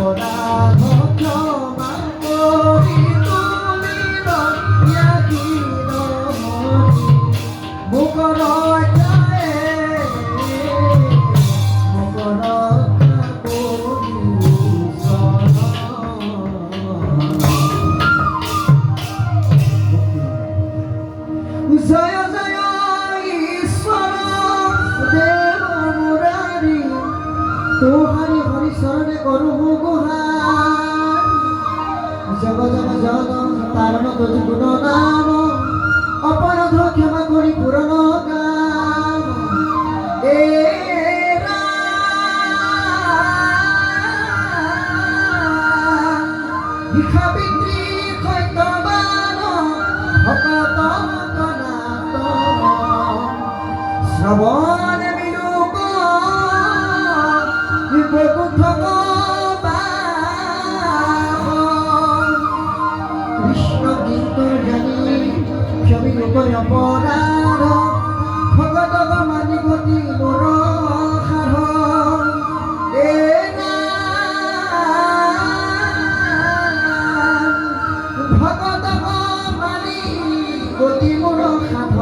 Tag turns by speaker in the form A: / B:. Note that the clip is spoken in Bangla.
A: অপরাধ ক্ষমা হরি শরণে করু গুহার জগ জগ জগ তারণ তোজি গুণ নাম অপরাধ ক্ষমা করি পূরণ কাম এ ভিক্ষা বিক্রি কৈতবান ভকত ছবি লোকর অপরাধ ভগত মানি গতি মোর সাধ এ ভগত মানি গতি মোৰ সাধ